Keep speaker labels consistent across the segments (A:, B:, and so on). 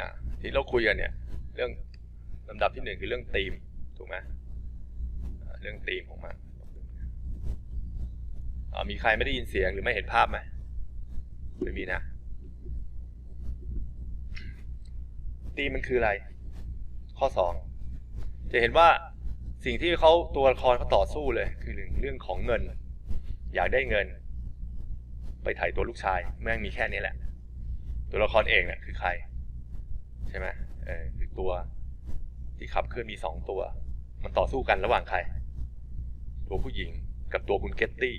A: อะที่เราคุยกันเนี่ยเรื่องลำดับที่หนึ่งคือเรื่องธีมถูกไหมเรื่องธีมของมันมีใครไม่ได้ยินเสียงหรือไม่เห็นภาพไหมไม่มีนะธีมมันคืออะไร ข้อสองจะเห็นว่าสิ่งที่เขาตัวละครเขาต่อสู้เลย คือเรื่งเรื่องของเงิน อยากได้เงิน ไปถ่ายตัวลูกชาย แม่งมีแค่นี้แหละ ตัวละครเองเนี่ยคือใคร ช่ไหมเออคือตัวที่ขับเคลื่อนมีสองตัว มันต่อสู้กันระหว่างใคร ตัวผู้หญิงกับตัวคุณเกตตี้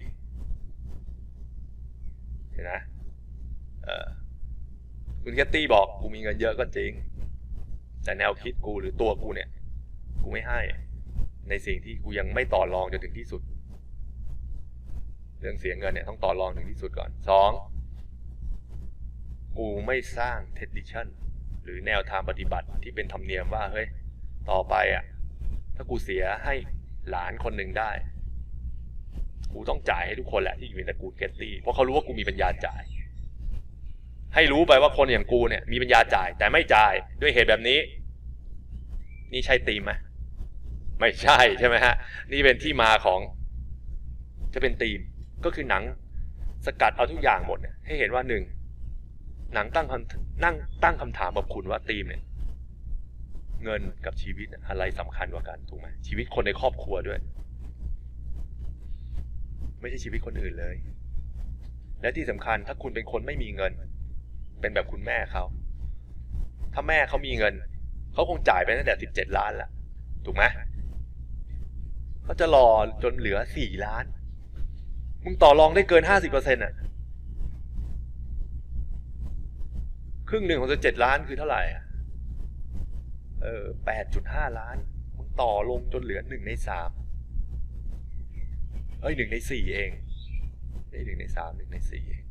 A: เห็นไหมเออคุณเกตตี้บอกกูมีเงินเยอะก็จริง แต่แนวคิดกูหรือตัวกูเนี่ย กูไม่ให้ ในสิ่งที่กูยังไม่ต่อรองจนถึงที่สุด เรื่องเสียเงินเนี่ยต้องต่อรองถึงที่สุดก่อนสองกูไม่สร้างเทดดิชัน หรือแนวทางปฏิบัติที่เป็นธรรมเนียมว่าเฮ้ยต่อไปอะถ้ากูเสียให้หลานคนหนึ่งได้ กูต้องจ่ายให้ทุกคนแหละที่อยู่ในตระกูลเกตตี้เพราะเขารู้ว่ากูมีปัญญาจ่าย ให้รู้ไปว่าคนอย่างกูเนี่ย มีปัญญาจ่าย แต่ไม่จ่ายด้วยเหตุแบบนี้ นี่ใช่ตีมไหมไม่ใช่ใช่ไหมฮะ นี่เป็นที่มาของ จะเป็นตีมก็คือหนังสกัดเอาทุกอย่างหมดเนี่ยให้เห็นว่าหนึ่ง หนังตั้งคำนั่งตั้งคำถามกับคุณว่าตีมเนี่ย เงินกับชีวิตอะไรสำคัญกว่ากันถูกไหมชีวิตคนในครอบครัวด้วย ไม่ใช่ชีวิตคนอื่นเลย และที่สำคัญถ้าคุณเป็นคนไม่มีเงิน เป็นแบบคุณแม่เขาถ้าแม่เขามีเงินเขาคงจ่ายไปตั้งแต่สิบเจ็ดล้านละถูกไหมเขาจะรอจนเหลือสี่ล้าน มึงต่อรองได้เกินห้าสิบเปอร์เซ็นต์อะ ครึ่งหนึ่งของสิบเจ็ดล้านคือเท่าไหร่เออแปดจุดห้าล้านมึงต่อลงจนเหลือหนึ่งในสามเอ้ยหนึ่งในสี่เองได้หนึ่งในสามหนึ่งในสี่เอง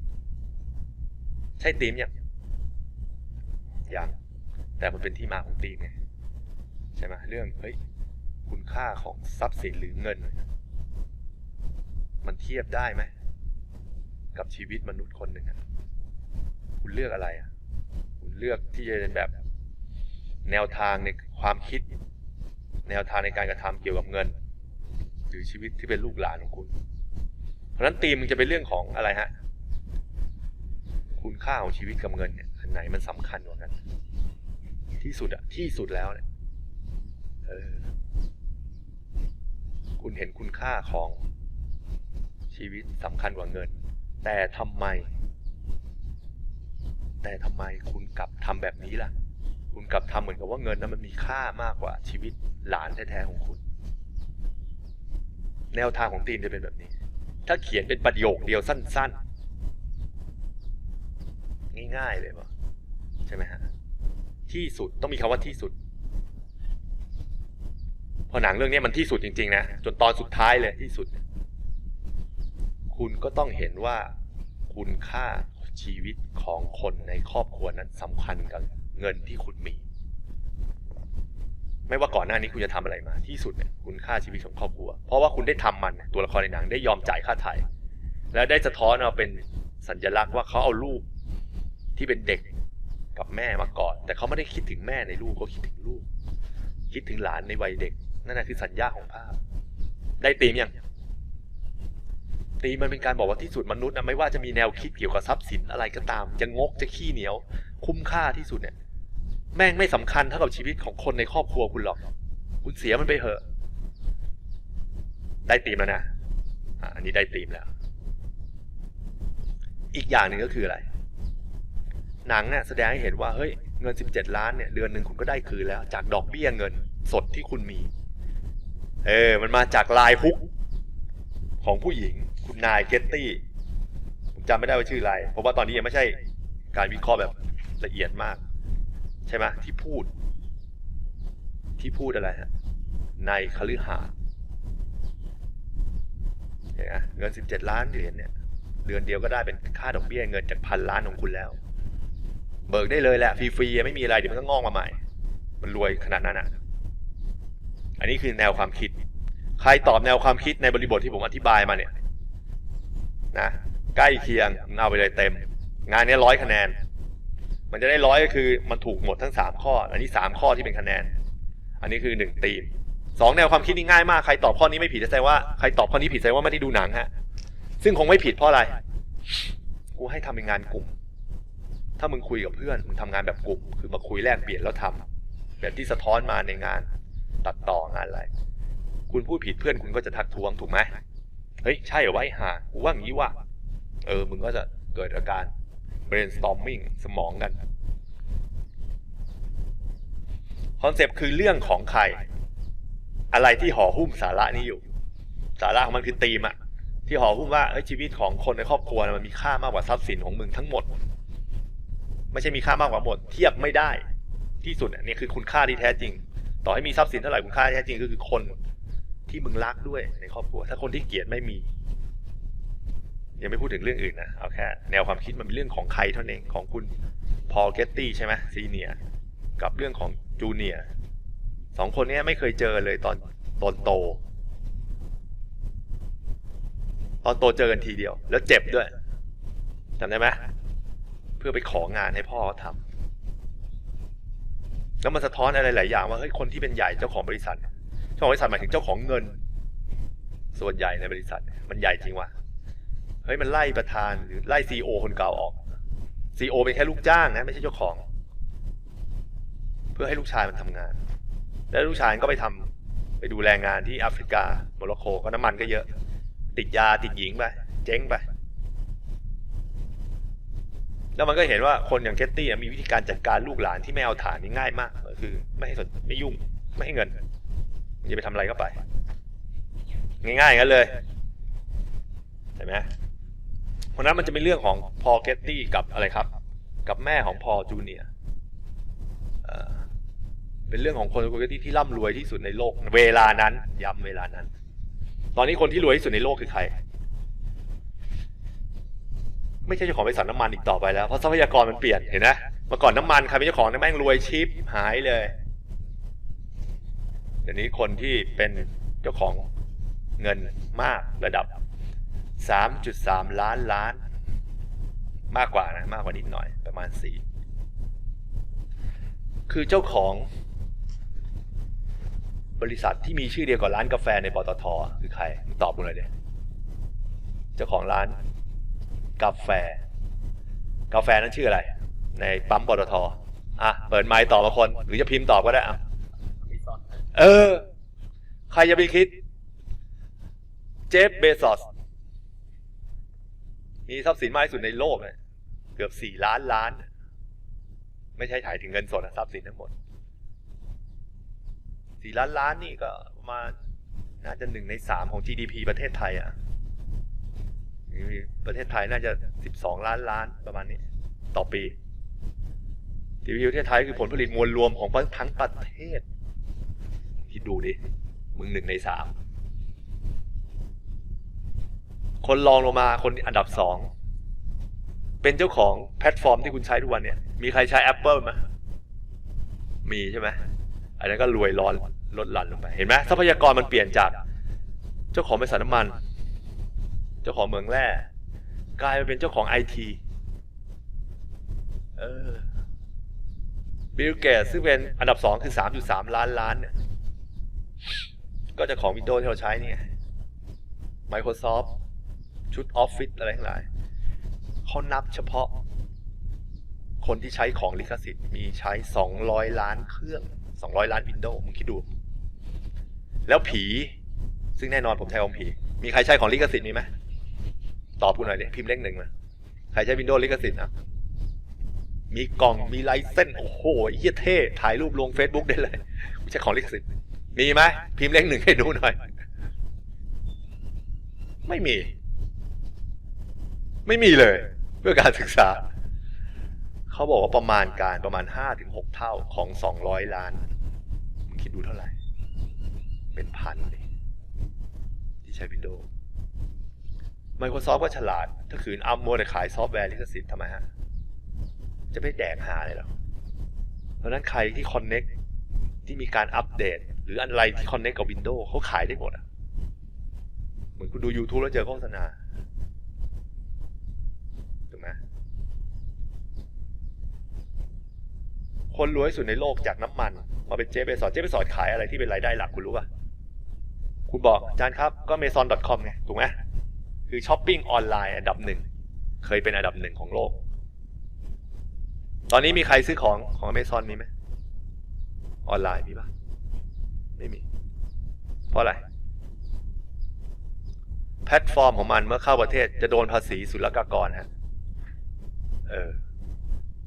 A: ใช่ตีมยังยังแต่มันเป็นที่มาของตีมไงใช่ไหมเรื่องเฮ้ยคุณค่าของทรัพย์สินหรือเงิน มันเทียบได้ไหม กับชีวิตมนุษย์คนหนึ่งอะคุณเลือกอะไรอะ เลือกที่จะเป็นแบบแนวทางในความคิด แนวทางในการกระทำเกี่ยวกับเงิน หรือชีวิตที่เป็นลูกหลานของคุณ เพราะฉะนั้นตีมมันจะเป็นเรื่องของอะไรฮะคุณค่าของชีวิตกับเงินเนี่ยอันไหนมันสำคัญกว่ากันที่สุดอะที่สุดแล้วเนี่ยเออคุณเห็นคุณค่าของชีวิตสำคัญกว่าเงิน แต่ทำไม แต่ทำไมคุณกลับทำแบบนี้ล่ะ คุณกลับทำเหมือนกับว่าเงินนั้นมันมีค่ามากกว่าชีวิตหลานแท้ๆของคุณ แนวทางของตีนจะเป็นแบบนี้ ถ้าเขียนเป็นประโยคเดียวสั้น ๆ ง่ายๆเลยวะใช่ไหมฮะที่สุดต้องมีคำว่าที่สุดพอหนังเรื่องนี้มันที่สุดจริง ๆ นะจนตอนสุดท้ายเลยที่สุด คุณก็ต้องเห็นว่าคุณค่า ชีวิตของคนในครอบครัวนั้นสำคัญกับเงินที่คุณมี ไม่ว่าก่อนหน้านี้คุณจะทำอะไรมา ที่สุดเนี่ยคุณค่าชีวิตของครอบครัว เพราะว่าคุณได้ทำมันตัวละครในหนังได้ยอมจ่ายค่าถ่ายแล้วได้สะท้อนเอาเป็นสัญลักษณ์ว่าเขาเอาลูกที่เป็นเด็กกับแม่มาก่อน แต่เขาไม่ได้คิดถึงแม่ในลูกเขาคิดถึงลูก คิดถึงหลานในวัยเด็ก นั่นนะคือสัญญาของภาพ ได้ตีมยัง ตีมันเป็นการบอกว่าที่สุดมนุษย์นะไม่ว่าจะมีแนวคิดเกี่ยวกับทรัพย์สินอะไรก็ตาม จะงกจะขี้เหนียว คุ้มค่าที่สุดเนี่ย แม่งไม่สำคัญเท่ากับชีวิตของคนในครอบครัวคุณหรอก คุณเสียมันไปเถอะ ได้ตีมแล้วนะอะอันนี้ได้ตีมแล้ว อีกอย่างหนึ่งก็คืออะไร หนังเนี่ยแสดงให้เห็นว่าเฮ้ยเงิน 17 ล้านเนี่ยเดือนหนึ่งคุณก็ได้คืนแล้ว จากดอกเบี้ยเงินสดที่คุณมี เออ มันมาจากลายฮุกของผู้หญิง คุณนายเกตตี้ผมจำไม่ได้ว่าชื่ออะไร เพราะว่าตอนนี้ยังไม่ใช่การวิเคราะห์แบบละเอียดมาก ใช่ไหมที่พูด ที่พูดอะไรฮะในคฤหาสน์เห็นไหมเงิน 17 ล้านเหรียญเนี่ย เดือนเดียวก็ได้เป็นค่าดอกเบี้ยเงินจากพันล้านของคุณแล้ว เบิกได้เลยแหละฟรีๆไม่มีอะไรเดี๋ยวมันก็งอกมาใหม่ มันรวยขนาดนั้นอะ อันนี้คือแนวความคิด ใครตอบแนวความคิดในบริบทที่ผมอธิบายมาเนี่ย นะใกล้เคียงเอาไปเลยเต็ม งานนี้ร้อยคะแนน มันจะได้ร้อยก็คือมันถูกหมดทั้งสามข้อ อันนี้สามข้อที่เป็นคะแนน อันนี้คือหนึ่งตีมสองแนวความคิดนี่ง่ายมากใครตอบข้อนี้ไม่ผิดแสดงว่าใครตอบข้อนี้ผิดแสดงว่าไม่ได้ดูหนังฮะซึ่งคงไม่ผิดเพราะอะไรกูให้ทำเป็นงานกลุ่ม ถ้ามึงคุยกับเพื่อนมึงทำงานแบบกลุ่ม คือมาคุยแลกเปลี่ยนแล้วทำแบบที่สะท้อนมาในงานตัดต่องานอะไรคุณพูดผิดเพื่อนคุณก็จะทักท้วงถูกไหม เฮ้ย ใช่เหรอวะไอ้ห่ากูว่าอย่างนี้ว่ะเออ มึงก็จะเกิดอาการ brainstorming สมองกันคอนเซปต์คือเรื่องของใคร อะไรที่ห่อหุ้มสาระนี้อยู่ สาระของมันคือธีมอะที่ห่อหุ้มว่าเอ้ชีวิตของคนในครอบครัวมันมีค่ามากกว่าทรัพย์สินของมึงทั้งหมด ไม่ใช่มีค่ามากกว่าหมด เทียบไม่ได้ ที่สุดอันนี้คือคุณค่าที่แท้จริง ต่อให้มีทรัพย์สินเท่าไหร่คุณค่าที่แท้จริงก็คือคน ที่มึงรักด้วยในครอบครัว ถ้าคนที่เกลียดไม่มี ยังไม่พูดถึงเรื่องอื่นนะเอาแค่แนวความคิดมันเป็นเรื่องของใครเท่านั้นเองของคุณพอลเกตตี้ใช่ไหมซีเนียกับเรื่องของจูเนียสองคนนี้ไม่เคยเจอเลยตอนตอนโต ตอนโตเจอกันทีเดียว แล้วเจ็บด้วยจำได้ไหมเพื่อไปของานให้พ่อเขาทำแล้วมันสะท้อนอะไรหลายอย่างว่าเฮ้ยคนที่เป็นใหญ่เจ้าของบริษัท เจ้าของบริษัทหมายถึงเจ้าของเงิน ส่วนใหญ่ในบริษัท มันใหญ่จริงวะเฮ้ยมันไล่ประธานหรือไล่ซีโอคนเก่าออกซีโอเป็นแค่ลูกจ้างนะ ไม่ใช่เจ้าของ เพื่อให้ลูกชายมันทำงาน แล้วลูกชายก็ไปทำไปดูแลงงานที่แอฟริกาโมร็อกโกก็น้ำมันก็เยอะ ติดยาติดหญิงไปเจ๊งไปแล้วมันก็เห็นว่าคนอย่างเคตตี้มีวิธีการจัดการลูกหลานที่ไม่เอาฐานนี่ง่ายมากก็คือ ไม่ให้สนไม่ยุ่งไม่ให้เงิน จะไปทำอะไรก็ไป ง่ายๆอย่างนั้นเลยเห็นไหมเพราะนั้นมันจะเป็นเรื่องของพอเกตตี้กับอะไรครับ กับแม่ของพอจูเนียเป็นเรื่องของคนพอเกตตี้ที่ร่ำรวยที่สุดในโลก เวลานั้นย้ำเวลานั้น ตอนนี้คนที่รวยที่สุดในโลกคือใคร ไม่ใช่เจ้าของบริษัทน้ำมันอีกต่อไปแล้วเพราะทรัพยากรมันเปลี่ยนเห็นไหมเมื่อก่อนน้ำมันใครเป็นเจ้าของน้ำแม่งรวยชิปหายเลย เดี๋ยวนี้คนที่เป็นเจ้าของเงินมากระดับ 3.3 ล้านล้าน มากกว่านะมากกว่านิดหน่อยประมาณ 4 คือเจ้าของบริษัทที่มีชื่อเดียวกับร้านกาแฟในปตทคือใครตอบกูเลยเดียเจ้าของร้านกาแฟ กาแฟนั้นชื่ออะไร ในปั๊มปตทอะเปิดไมค์ตอบมาคน หรือจะพิมพ์ตอบก็ได้อะ เออ ใครจะไปคิด เจฟเบซอส มีทรัพย์สินมากที่สุดในโลกเลยเกือบสี่ล้านล้าน ไม่ใช่ถ่ายถึงเงินสดนะทรัพย์สินทั้งหมดสี่ล้านล้านนี่ก็ประมาณน่าจะหนึ่งในสามของ GDP ประเทศไทยอะประเทศไทยน่าจะสิบสองล้านล้านประมาณนี้ ต่อปี GDP ประเทศไทยคือผลผลิตมวลรวมของทั้งประเทศ คิดดูดิ มึงหนึ่งในสาม คนรองลงมาคนอันดับสอง เป็นเจ้าของแพลตฟอร์มที่คุณใช้ทุกวันเนี่ย มีใครใช้ Apple ไหมมีใช่ไหม อันนั้นก็รวยร้อนลดหลั่นลงไป เห็นไหมทรัพยากรมันเปลี่ยนจาก เจ้าของบริษัทน้ำมัน เจ้าของเมืองแร่กลายมาเป็นเจ้าของไอทีเออบิลเกตซึ่งเป็นอันดับสองคือสามจุดสามล้านล้านเนี่ย ก็จะของ Windows ที่เราใช้นี่ย Microsoft ชุด Office อะไรทั้งหลายเขานับเฉพาะ คนที่ใช้ของลิขสิทธิ์มีใช้ 200 ล้านเครื่อง 200 ล้าน Windows มึงคิดดู แล้วผี ซึ่งแน่นอนผมใช้ของผี มีใครใช้ของลิขสิทธิ์มีไหมตอบกูหน่อยดิพิมพ์เลขหนึ่งมา ใครใช้ Windows ลิขสิทธิ์อะมีกล่องมีไลเส้นโอ้โหเฮียเท่ ถ่ายรูปลง Facebook ได้เลยใช้ของลิขสิทธิ์ มีไหมพิมพ์เลขหนึ่งให้ดูหน่อย ไม่มี ไม่มีเลย เพื่อการศึกษา เขาบอกว่าประมาณการประมาณห้าถึงหกเท่าของสองร้อยล้านมึงคิดดูเท่าไหร่ เป็นพันเลยที่ใช้ Windows Microsoft ก็ฉลาด ถ้าขืนอัมโมแต่ขายซอฟต์แวร์ลิขสิทธิ์ทำไมฮะ จะไม่แดกหาเลยหรอเพราะนั้นใครที่คอนเน็กที่มีการอัปเดต หรืออะไรที่คอนเน็กกับ Windows เขาขายได้หมดอะ เหมือนคุณดู YouTube แล้วเจอโฆษณาถูกไหมคนรวยสุดในโลกจากน้ำมัน มาเป็นเจฟเบซอสเจฟเบซอสขายอะไรที่เป็นรายได้หลักคุณรู้ป่ะ คุณบอกอาจารย์ครับก็ Amazon.com ไงถูกไหมคือช้อปปิ้งออนไลน์อันดับหนึ่ง เคยเป็นอันดับหนึ่งของโลก ตอนนี้มีใครซื้อของของ Amazon มีไหมออนไลน์มีป่ะ ไม่มี เพราะอะไร แพลตฟอร์มของมันเมื่อเข้าประเทศจะโดนภาษีศุลกากรฮะ เออ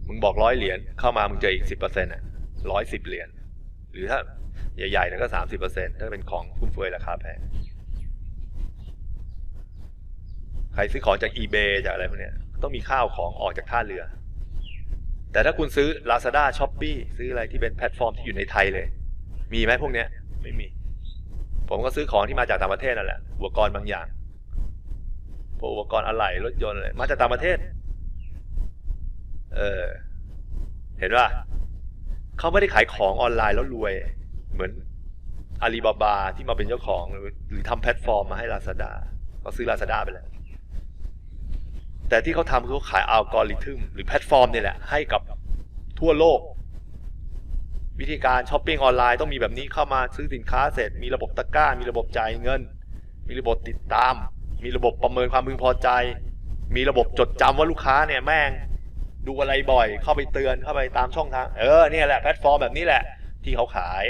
A: มึงบอกร้อยเหรียญเข้ามามึงเจออีกสิบเปอร์เซ็นต์อะร้อยสิบเหรียญหรือถ้าใหญ่ๆเนี่ยก็สามสิบเปอร์เซ็นต์ถ้าเป็นของฟุ่มเฟือยราคาแพงใครซื้อของจาก eBay จากอะไรพวกเนี้ยต้องมีข้าวของออกจากท่าเรือ แต่ถ้าคุณซื้อ Lazada Shopee ซื้ออะไรที่เป็นแพลตฟอร์มที่อยู่ในไทยเลย มีไหมพวกเนี้ย ไม่มี ผมก็ซื้อของที่มาจากต่างประเทศนั่นแหละอุปกรณ์บางอย่างพวกอุปกรณ์อะไหล่รถยนต์อะไรมาจากต่างประเทศ เออ เห็นว่าเขาไม่ได้ขายของออนไลน์แล้วรวย เหมือนอาลีบาบาที่มาเป็นเจ้าของ หรือทำแพลตฟอร์มมาให้ Lazada เขาซื้อ Lazada ไปแล้ว แต่ที่เขาทำคือเขาขายอัลกอริทึมหรือแพลตฟอร์มนี่แหละให้กับทั่วโลก วิธีการช้อปปิ้งออนไลน์ต้องมีแบบนี้เข้ามาซื้อสินค้าเสร็จ มีระบบตะกร้า มีระบบจ่ายเงิน มีระบบติดตาม มีระบบประเมินความพึงพอใจ มีระบบจดจำว่าลูกค้าเนี่ยแม่ง ดูอะไรบ่อย เข้าไปเตือนเข้าไปตามช่องทาง เออเนี่ยแหละแพลตฟอร์มแบบนี้แหละ ที่เขาขาย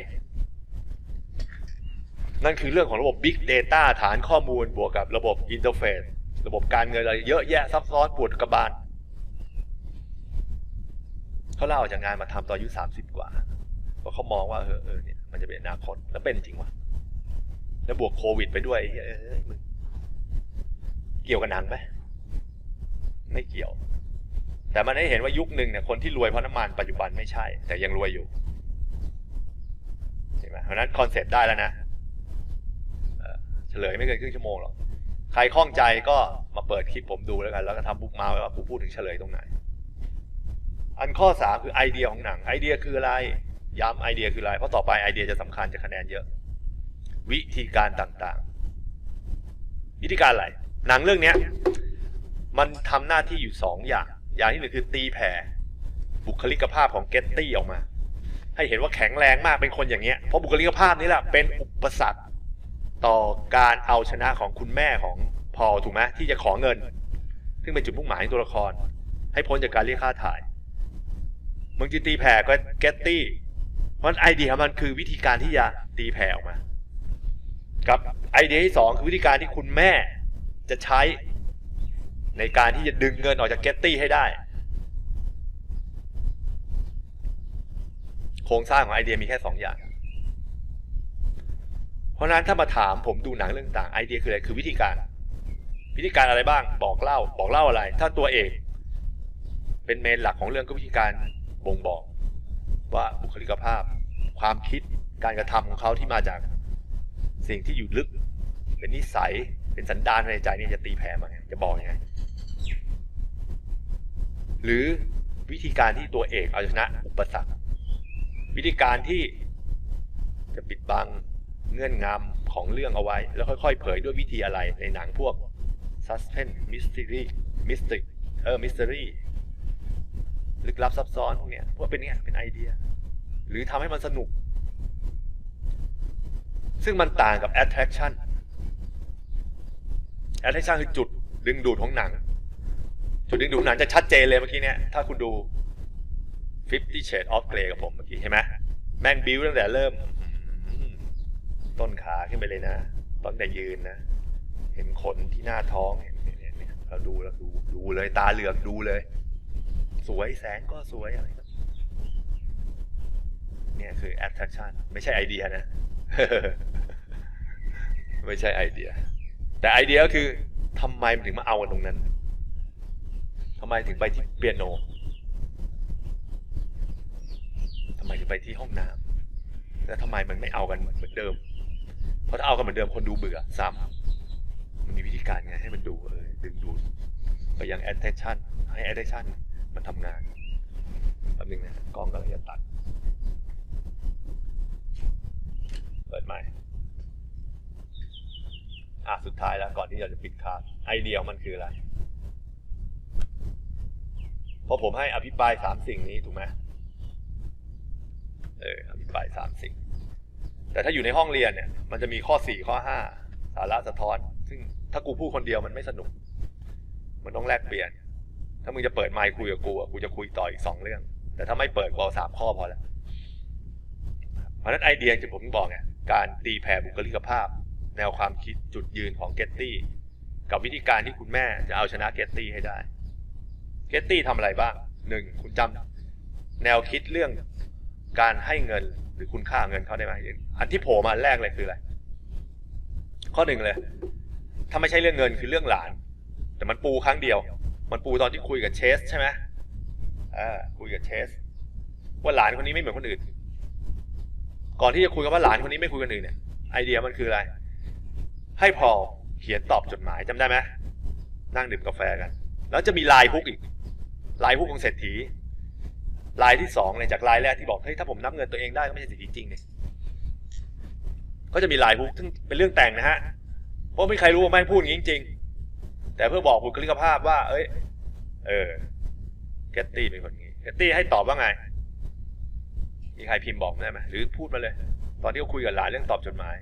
A: นั่นคือเรื่องของระบบ Big Data ฐานข้อมูลบวกกับระบบอินเทอร์เฟซระบบการเงินอะไรเยอะแยะซับซ้อนปวดกระบาลเขาเล่าออกจากงานมาทำตอนอายุสามสิบกว่า เพราะเขามองว่าเออเออเนี่ยมันจะเป็นอนาคตแล้วเป็นจริงวะแล้วบวกโควิดไปด้วยเออมึงเกี่ยวกับหนังไหมไม่เกี่ยว แต่มันให้เห็นว่ายุคหนึ่งเนี่ยคนที่รวยเพราะน้ำมันปัจจุบันไม่ใช่ แต่ยังรวยอยู่เห็นไหมเพราะนั้นคอนเซปต์ได้แล้วนะเฉลยไม่เกินครึ่งชั่วโมงหรอกใครข้องใจก็มาเปิดคลิปผมดูแล้วกัน แล้วก็ทำบุ๊กมาร์คไว้ว่าผมพูดถึงเฉลยตรงไหน อันข้อสามคือไอเดียของหนัง ไอเดียคืออะไร ย้ำไอเดียคืออะไร เพราะต่อไปไอเดียจะสำคัญจะคะแนนเยอะ วิธีการต่างๆ วิธีการอะไร หนังเรื่องเนี้ยมันทำหน้าที่อยู่สองอย่าง อย่างที่หนึ่งคือตีแผ่บุคลิกภาพของเกตตี้ออกมา ให้เห็นว่าแข็งแรงมากเป็นคนอย่างเงี้ย เพราะบุคลิกภาพนี้แหละเป็นอุปสรรคต่อการเอาชนะของคุณแม่ของพอถูกไหมที่จะขอเงิน ซึ่งเป็นจุดมุ่งหมายของตัวละคร ให้พ้นจากการเรียกค่าถ่ายมึงจะตีแผ่ก็เกตตี้ เพราะไอเดียมันคือวิธีการที่จะตีแผ่ออกมา กับไอเดียที่สองคือวิธีการที่คุณแม่จะใช้ในการที่จะดึงเงินออกจากเกตตี้ให้ได้ โครงสร้างของไอเดียมีแค่สองอย่าง เพราะฉะนั้นถ้ามาถามผมดูหนังเรื่องต่างไอเดียคืออะไรคือวิธีการ วิธีการอะไรบ้างบอกเล่าบอกเล่าอะไร ถ้าตัวเอกเป็นเมนหลักของเรื่องก็วิธีการบ่งบอก ว่าบุคลิกภาพ ความคิดการกระทำของเขาที่มาจากสิ่งที่อยู่ลึก เป็นนิสัยเป็นสันดานในใจนี่จะตีแผ่มาไงจะบอกยังไง หรือวิธีการที่ตัวเอกเอาชนะอุปสรรควิธีการที่จะปิดบังเงื่อนงำของเรื่องเอาไว้ แล้วค่อยๆ เผยด้วยวิธีอะไรในหนังพวก suspense mystery mystic เออ mystery ลึกลับซับซ้อนพวกเนี้ยพวกเป็นเนี้ยเป็นไอเดีย หรือทำให้มันสนุก ซึ่งมันต่างกับ attraction attraction คือจุดดึงดูดของหนัง จุดดึงดูดของหนังจะชัดเจนเลยเมื่อกี้เนี่ยถ้าคุณดู Fifty Shades of Grey กับผมเมื่อกี้ใช่ไหมแม่งบิวตั้งแต่เริ่ม ต้นขาขึ้นไปเลยนะตั้งแต่ยืนนะ เห็นขนที่หน้าท้องเห็นเนี่ยเนี่ยเราดูเราดูดูเลยตาเหลือกดูเลย สวยแสงก็สวยอะไรก็ เนี่ยคือ attraction ไม่ใช่ไอเดียนะ ไม่ใช่ไอเดีย แต่ไอเดียก็คือทำไมมันถึงมาเอากันตรงนั้นทำไมถึงไปที่เปียโนทำไมถึงไปที่ห้องน้ำแล้วทำไมมันไม่เอากันเหมือนเดิม เพราะถ้าเอากันเหมือนเดิมคนดูเบื่อซ้ำมันมีวิธีการไงให้มันดูเออดึงดูดไปยัง attention ให้ attention มันทำงานแป๊บนึงนะกล้องกำลังจะตัด เปิดใหม่อะสุดท้ายแล้วก่อนที่เราจะปิดคาดไอเดียมันคืออะไรพอผมให้อภิปรายสามสิ่งนี้ถูกไหมเอออภิปรายสามสิ่ง แต่ถ้าอยู่ในห้องเรียนเนี่ย มันจะมีข้อสี่ข้อห้าสาระสะท้อน ซึ่งถ้ากูพูดคนเดียวมันไม่สนุก มันต้องแลกเปลี่ยน ถ้ามึงจะเปิดไมค์คุยกับกูอะกูจะคุยต่ออีกสองเรื่อง แต่ถ้าไม่เปิดกูเอาสามข้อพอแล้วเพราะฉะนั้นไอเดียที่ผมบอกไง การตีแผ่บุคลิกภาพ แนวความคิดจุดยืนของเกตตี้กับวิธีการที่คุณแม่จะเอาชนะเกตตี้ให้ได้ เกตตี้ทำอะไรบ้างหนึ่งคุณจำแนวคิดเรื่องการให้เงินหรือคุณค่าเงินเขาได้ไหมอันที่โผล่มาแรกเลยคืออะไร ข้อหนึ่งเลย ถ้าไม่ใช่เรื่องเงินคือเรื่องหลาน แต่มันปูครั้งเดียว มันปูตอนที่คุยกับเชสใช่ไหมอ่าคุยกับเชสว่าหลานคนนี้ไม่เหมือนคนอื่น ก่อนที่จะคุยกับว่าหลานคนนี้ไม่คุยกันอื่นเนี่ยไอเดียมันคืออะไร ให้พอลเขียนตอบจดหมายจำได้ไหมนั่งดื่มกาแฟกัน แล้วจะมีลายฮุกอีกลายฮุกของเศรษฐีลายที่สองเนี่ยจากลายแรกที่บอกเฮ้ยถ้าผมนับเงินตัวเองได้ก็ไม่ใช่เศรษฐีจริงเนี่ยก็จะมีลายฮุกซึ่งเป็นเรื่องแต่งนะฮะเพราะไม่ใครรู้ว่าแม่งพูดอย่างนี้จริงๆแต่เพื่อบอกบุคลิกภาพว่า เอ้ย เออเกตตี้เป็นคนงี้เกตตี้ให้ตอบว่าไง มีใครพิมพ์บอกได้ไหมหรือพูดมาเลย ตอนที่เขาคุยกับหลานเรื่องตอบจดหมาย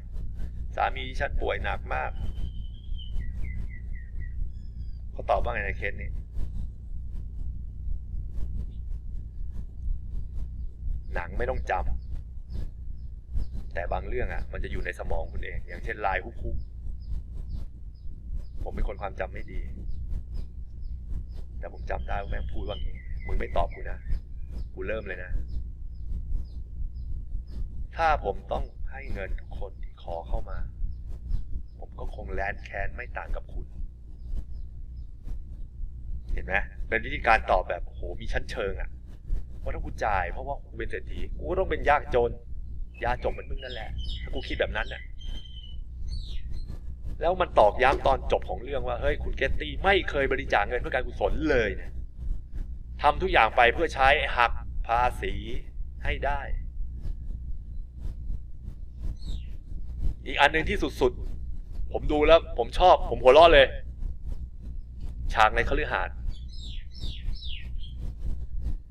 A: สามีฉันป่วยหนักมากเขาตอบว่าไงในเคสนี้หนังไม่ต้องจำแต่บางเรื่องอะ มันจะอยู่ในสมองคุณเอง อย่างเช่นลายฮุกฮุกผมเป็นคนความจำไม่ดี แต่ผมจำได้ว่าแม่งพูดว่างี้ มึงไม่ตอบกูนะ กูเริ่มเลยนะ ถ้าผมต้องให้เงินทุกคนที่ขอเข้ามา ผมก็คงแลนแค้นไม่ต่างกับคุณ เห็นไหมเป็นวิธีการตอบแบบโอ้โหมีชั้นเชิงอะว่าถ้ากูจ่าย เพราะว่ากูเป็นเศรษฐีกูก็ต้องเป็นยากจนยากจนเหมือนมึงนั่นแหละ ถ้ากูคิดแบบนั้นน่ะแล้วมันตอกย้ำตอนจบของเรื่องว่าเฮ้ยคุณเกตตี้ไม่เคยบริจาคเงินเพื่อการกุศลเลยเนี่ยทำทุกอย่างไปเพื่อใช้หักภาษีให้ได้ อีกอันหนึ่งที่สุดๆ ผมดูแล้ว ผมชอบ ผมหัวเราะเลย ฉากในคฤหาสน์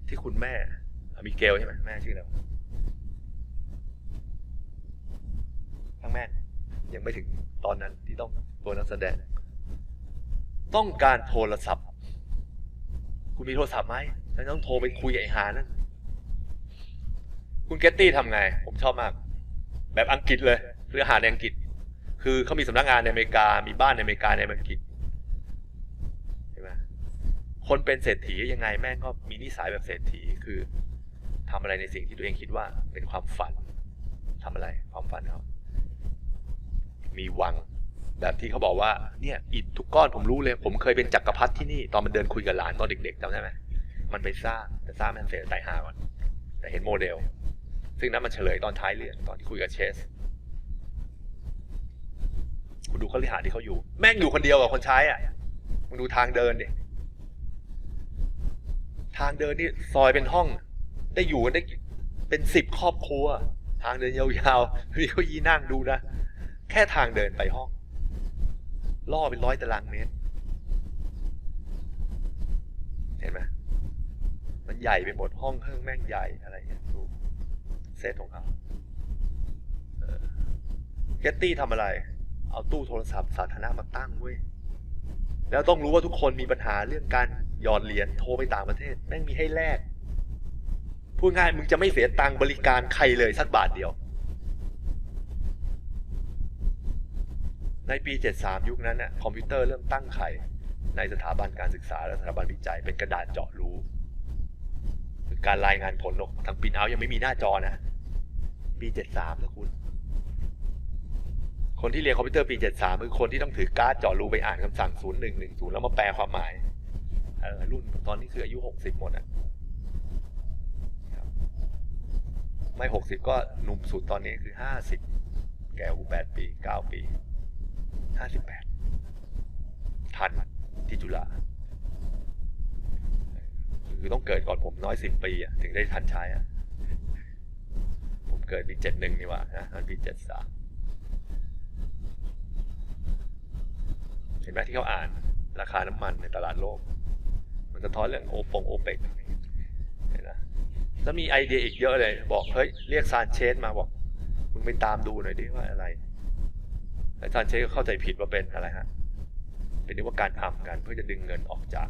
A: ที่คุณแม่มิเกลใช่ไหมแม่ชื่ออะไรวทั้งแม่ยังไม่ถึงตอนนั้นที่ต้องตัวนักแสดง ต้องการโทรศัพท์ คุณมีโทรศัพท์ไหมฉันต้องโทรไปคุยกับไอ้หานั่นคุณเกตตี้ทำไง ผมชอบมาก แบบอังกฤษเลย คืออาหารในอังกฤษ คือเขามีสำนักงานในอเมริกา มีบ้านในอเมริกาในอังกฤษเห็นไหมคนเป็นเศรษฐียังไงแม่งก็มีนิสัยแบบเศรษฐีคือทำอะไรในสิ่งที่ตัวเองคิดว่าเป็นความฝันทำอะไรความฝันเขามีวังแบบที่เขาบอกว่าเนี่ยอิฐทุกก้อนผมรู้เลย ผมเคยเป็นจักรพรรดิที่นี่ตอนมันเดินคุยกับหลานตอนเด็กๆจำได้ไหมมันไปสร้างแต่สร้างมันเสร็จตายหาก่อนแต่เห็นโมเดล ซึ่งนั้นมันเฉลยตอนท้ายเรื่องตอนที่คุยกับเชส คุณดูเขาลิหารที่เขาอยู่ แม่งอยู่คนเดียวกับคนใช้อะมึงดูทางเดินดิทางเดินนี่ซอยเป็นห้อง ได้อยู่กันได้เป็นสิบครอบครัว ทางเดินยาวๆมีเก้าอี้นั่งดูนะแค่ทางเดินไปห้อง ล่อเป็นร้อยตารางเมตร เห็นไหมมันใหญ่ไปหมดห้องเครื่องแม่งใหญ่อะไรเงี้ยดูเซตของเขาเกตตี้ทำอะไร เอาตู้โทรศัพท์สาธารณะมาตั้งเว้ย แล้วต้องรู้ว่าทุกคนมีปัญหาเรื่องการหยอดเหรียญโทรไปต่างประเทศแม่งมีให้แลกพูดง่ายมึงจะไม่เสียตังค์บริการใครเลยสักบาทเดียว ในปี 73 ยุคนั้นน่ะคอมพิวเตอร์เริ่มตั้งไข่ในสถาบันการศึกษาและสถาบันวิจัยเป็นกระดาษเจาะรูการรายงานผลออกทางปินเอายังไม่มีหน้าจอนะปี 73นะคุณ คนที่เรียนคอมพิวเตอร์ปี 73 คือคนที่ต้องถือการ์ดเจาะรูไปอ่านคำสั่ง 0110 แล้วมาแปลความหมาย เออรุ่นตอนนี้คืออายุ 60 หมดอะไม่ 60 ก็หนุ่มสุดตอนนี้คือ 50 แก่กู8ปี 9 ปี 58 ทันที่จุฬาคือต้องเกิดก่อนผมน้อย 10 ปีอะถึงได้ทันใช้อะผมเกิดปี 71 นี่ว่านะมันปี 73 เห็นไหมที่เขาอ่านราคาน้ำมันในตลาดโลก มันสะท้อนเรื่องโอปงโอเปกเห็นไหมแล้วมีไอเดียอีกเยอะเลย บอกเฮ้ยเรียกซานเชสมาบอก มึงไปตามดูหน่อยดิว่าอะไรแล้วซานเชสก็เข้าใจผิดว่าเป็นอะไรฮะเป็นนึกว่าการทำกันเพื่อจะดึงเงินออกจาก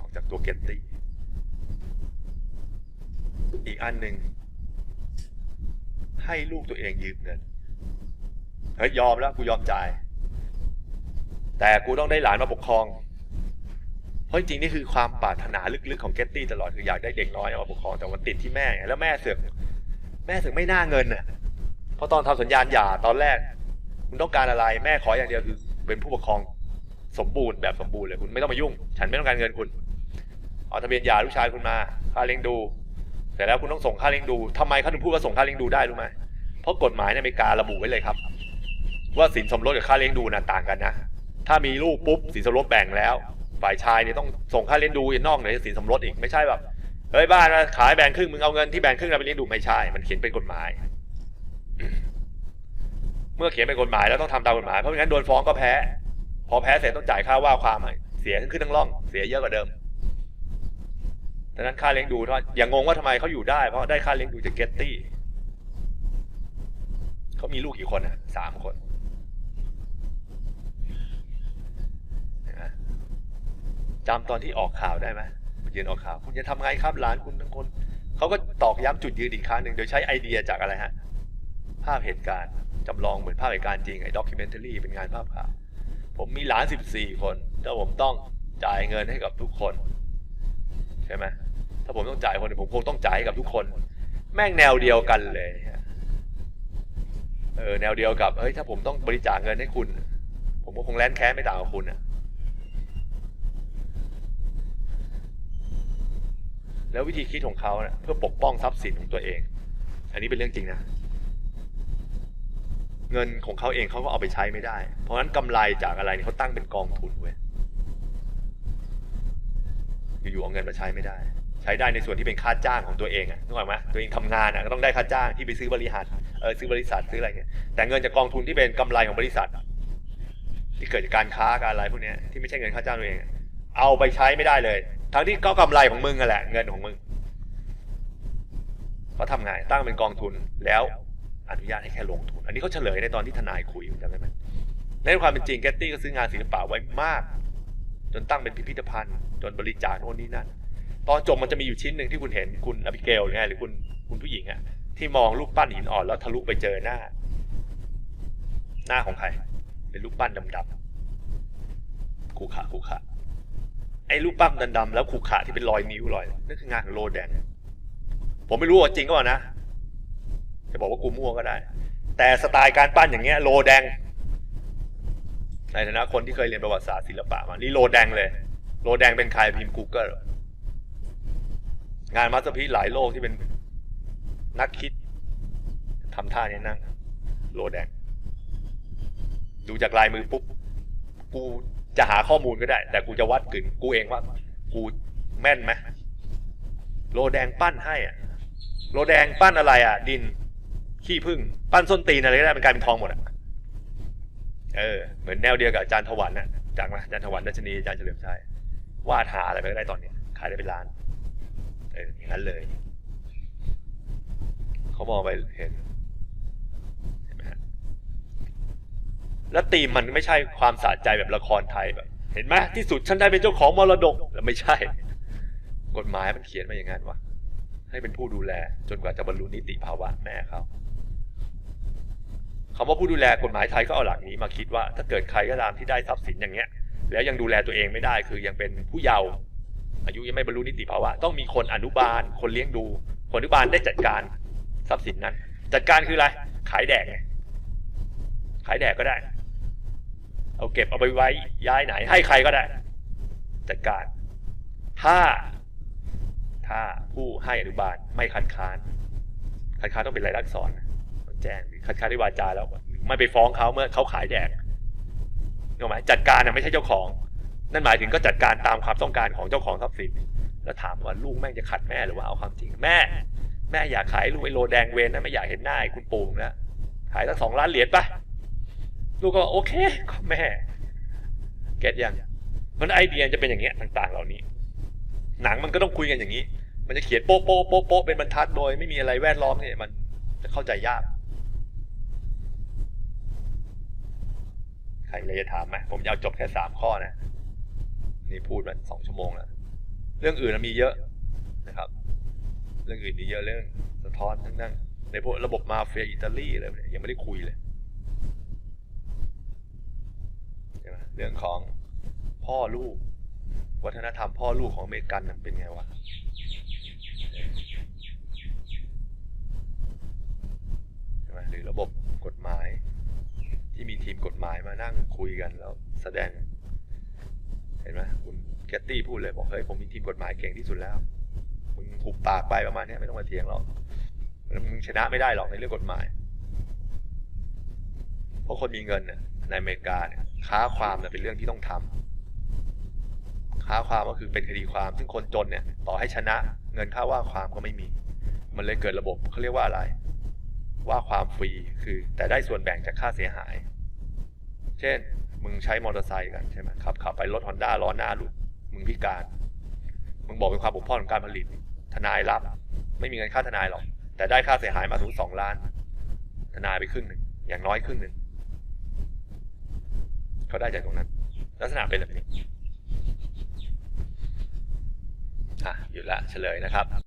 A: ออกจากตัวเกตตี้อีกอันหนึ่งให้ลูกตัวเองยืมเงิน เฮ้ยยอมแล้วกูยอมจ่าย แต่กูต้องได้หลานมาปกครอง เพราะจริงนี่คือความปรารถนาลึกๆของเกตตี้ตลอดคืออยากได้เด็กน้อยมาปกครองแต่มันติดที่แม่แล้วแม่เสือกแม่เสือกไม่น่าเงินน่ะเพราะตอนทำสัญญาณหย่าตอนแรกคุณต้องการอะไรแม่ขออย่างเดียวคือเป็นผู้ปกครองสมบูรณ์แบบสมบูรณ์เลยคุณไม่ต้องมายุ่ง ฉันไม่ต้องการเงินคุณเอาทะเบียนหย่าลูกชายคุณมาค่าเลี้ยงดูเสร็จแล้วคุณต้องส่งค่าเลี้ยงดูทำไมเขาถึงพูดว่าส่งค่าเลี้ยงดูได้รู้ไหมเพราะกฎหมายในอเมริการะบุไว้เลยครับ ว่าสินสมรสกับค่าเลี้ยงดูน่ะต่างกันนะถ้ามีลูกปุ๊บสินสมรสแบ่งแล้ว ฝ่ายชายเนี่ยต้องส่งค่าเลี้ยงดูนอกเหนือจากสินสมรสอีกไม่ใช่แบบเฮ้ยบ้านขายแบ่งครึ่งมึงเอาเงินที่แบ่งครึ่งเราไปเลี้ยงดูไม่ใช่ มันเขียนเป็นกฎหมาย เมื่อเขียนเป็นกฎหมายแล้วต้องทำตามกฎหมายเพราะไม่งั้นโดนฟ้องก็แพ้ พอแพ้เสร็จต้องจ่ายค่าว่าความเสียขึ้นทั้งร่อง เสียเยอะกว่าเดิมดังนั้นค่าเลี้ยงดูถ้าอย่างงงว่าทำไมเขาอยู่ได้ เพราะได้ค่าเลี้ยงดูจากเกตตี้เขามีลูกกี่คนอะสามคนเห็นไหม จำตอนที่ออกข่าวได้ไหมยืนออกข่าว คุณจะทำไงครับหลานคุณทั้งคนเขาก็ตอกย้ำจุดยืนอีกครั้งหนึ่งโดยใช้ไอเดียจากอะไรฮะ ภาพเหตุการณ์จำลองเหมือนภาพเหตุการณ์จริงไอ้ด็อกิเมนท r y เป็นงานภาพข่าว ผมมีหลานสิบสี่คนถ้าผมต้องจ่ายเงินให้กับทุกคน ใช่ไหมถ้าผมต้องจ่ายคนผมคงต้องจ่ายให้กับทุกคน แม่งแนวเดียวกันเลยเออแนวเดียวกับเฮ้ยถ้าผมต้องบริจาคเงินให้คุณ ผมก็คงแลนแค้นไม่ต่างกับคุณอะ แล้ววิธีคิดของเขาเนะเพื่อปกป้องทรัพย์สินของตัวเอง อันนี้เป็นเรื่องจริงนะ เงินของเขาเองเขาก็เอาไปใช้ไม่ได้ เพราะฉะนั้นกำไรจากอะไรเนี่ยเขาตั้งเป็นกองทุนเว้ยอยู่ๆเอาเงินมาใช้ไม่ได้ ใช้ได้ในส่วนที่เป็นค่าจ้างของตัวเองอะนึกออกไหมตัวเองทำงานอะก็ต้องได้ค่าจ้างที่ไปซื้อบริหารเออซื้อบริษัทซื้ออะไรเงี้ยแต่เงินจากกองทุนที่เป็นกำไรของบริษัท ที่เกิดจากการค้าการอะไรพวกนี้ที่ไม่ใช่เงินค่าจ้างตัวเอง เอาไปใช้ไม่ได้เลย ทั้งที่ก็กำไรของมึงอะแหละ เงินของมึงเขาทำไงตั้งเป็นกองทุนแล้วอนุญาตให้แค่ลงทุน อันนี้เขาเฉลยในตอนที่ทนายคุยจำได้ไหมในความเป็นจริงแกตตี้ก็ซื้องานศิลปะไว้มาก จนตั้งเป็นพิพิธภัณฑ์ จนบริจาคโน่นนี่นั่นตอนจบมันจะมีอยู่ชิ้นหนึ่งที่คุณเห็นคุณอบิเกลไงหรือคุณคุณผู้หญิงอะที่มองรูปปั้นหินอ่อนแล้วทะลุไปเจอหน้า หน้าของใคร เป็นรูปปั้นดำๆขูขาขูขา ไอ้รูปปั้นดำๆแล้วขูขาที่เป็นรอยนิ้วรอยนั่นคืองานของโรแดนผมไม่รู้ว่าจริงก็ว่านะ จะบอกว่ากูมั่วก็ได้ แต่สไตล์การปั้นอย่างเงี้ยโลแดงในฐานะคนที่เคยเรียนประวัติศาสตร์ศิลปะมา นี่โลแดงเลยโลแดงเป็นใครพิมพ์ Google งานมาสพีหลายโลกที่เป็นนักคิดทำท่าเนี้ยนั่งโลแดง ดูจากลายมือปุ๊บ กู จะหาข้อมูลก็ได้ แต่กูจะวัดกึ่งกูเองว่า กูแม่นไหมโลแดงปั้นให้อะโลแดงปั้นอะไรอะ ดินขี้พึ่ง ปั้นส้นตีนอะไรก็ได้เป็นกลายเป็นทองหมดอะเออเหมือนแนวเดียวกับอาจารย์ถวันน่ะจากมาอาจารย์ถวันดัชนีอาจารย์เฉลิมชัยวาดหาอะไรไปก็ได้ตอนเนี้ยขายได้เป็นล้านเอออย่างนั้นเลย เขามองไปเห็นเห็นไหมฮะ แล้วตีมมันไม่ใช่ความสะใจแบบละครไทยแบบ เห็นไหมที่สุดฉันได้เป็นเจ้าของมรดกแล้วไม่ใช่ กฎหมายมันเขียนมาอย่างนั้นวะให้เป็นผู้ดูแล จนกว่าจะบรรลุนิติภาวะแม่เขาคำว่าผู้ดูแลกฎหมายไทยก็เอาหลักนี้มาคิดว่า ถ้าเกิดใครก็ตามที่ได้ทรัพย์สินอย่างเงี้ย แล้วยังดูแลตัวเองไม่ได้ คือยังเป็นผู้เยาว์อายุยังไม่บรรลุนิติภาวะ ต้องมีคนอนุบาล คนเลี้ยงดู คนอนุบาลได้จัดการทรัพย์สินนั้น จัดการคืออะไร ขายแดกไงขายแดกก็ได้ เอาเก็บเอาไปไว้ย้ายไหน ให้ใครก็ได้จัดการถ้า ถ้าผู้ให้อนุบาลไม่คัดค้าน คัดค้านต้องเป็นรายลักษณ์อักษรนะแจ้งหรือคัดค้านด้วยวาจาแล้วไม่ไปฟ้องเขาเมื่อเขาขายแดกถูกไหมจัดการน่ะไม่ใช่เจ้าของ นั่นหมายถึงก็จัดการตามความต้องการของเจ้าของทรัพย์สิน แล้วถามว่าลูกแม่งจะขัดแม่หรือว่าเอาความจริง แม่ แม่อยากขายลูกไอโลแดงเวนนะไม่อยากเห็นหน้าไอ้คุณปู่นะขายสักสองล้านเหรียญปะ ลูกก็โอเคก็แม่เก็ตยังมันไอเดียจะเป็นอย่างเงี้ยต่าง ๆ เหล่านี้ หนังมันก็ต้องคุยกันอย่างนี้ มันจะเขียนโป๊ะโป๊ะโป๊ะโป๊ะเป็นบรรทัดโดยไม่มีอะไรแวดล้อมเนี่ยมันจะเข้าใจยาก ใครเลยจะถามไหมผมจะเอาจบแค่สามข้อนะ นี่พูดมาสองชั่วโมงแล้ว เรื่องอื่นนมีเยอะนะครับ เรื่องอื่นมีเยอะเรื่องสะท้อนทั้งนั้นในพวกระบบมาเฟียอิตาลีอะไรยังไม่ได้คุยเลยใช่ไหมเรื่องของพ่อลูก วัฒนธรรมพ่อลูกของอเมริกันมันเป็นไงวะใช่ไหมหรือระบบกฎหมาย ที่มีทีมกฎหมายมานั่งคุยกันแล้วแสดง เห็นไหมคุณแกตตี้พูดเลยบอกเฮ้ยผมมีทีมกฎหมายเก่งที่สุดแล้วมึงหุบปากไปประมาณนี้ไม่ต้องมาเถียงหรอกมึงชนะไม่ได้หรอกในเรื่องกฎหมาย เพราะคนมีเงินน่ะในอเมริกาเนี่ย ค้าความเนี่ยเป็นเรื่องที่ต้องทำค้าความก็คือเป็นคดีความซึ่งคนจนเนี่ย ต่อให้ชนะ เงินค่าว่าความก็ไม่มี มันเลยเกิดระบบเขาเรียกว่าอะไร ว่าความฟรีคือ แต่ได้ส่วนแบ่งจากค่าเสียหาย เช่น มึงใช้มอเตอร์ไซค์กันใช่ไหมขับขับไปรถฮอนด้าล้อหน้าหลุดมึงพิการ มึงบอกเป็นความบกพร่องของการผลิต ทนายรับ ไม่มีเงินค่าทนายหรอก แต่ได้ค่าเสียหายมาถึงสองล้าน ทนายไปครึ่งหนึ่งอย่างน้อยครึ่งหนึ่ง เขาได้จากตรงนั้น ลักษณะเป็นแบบนี้อะหยุดละเฉลยนะครับ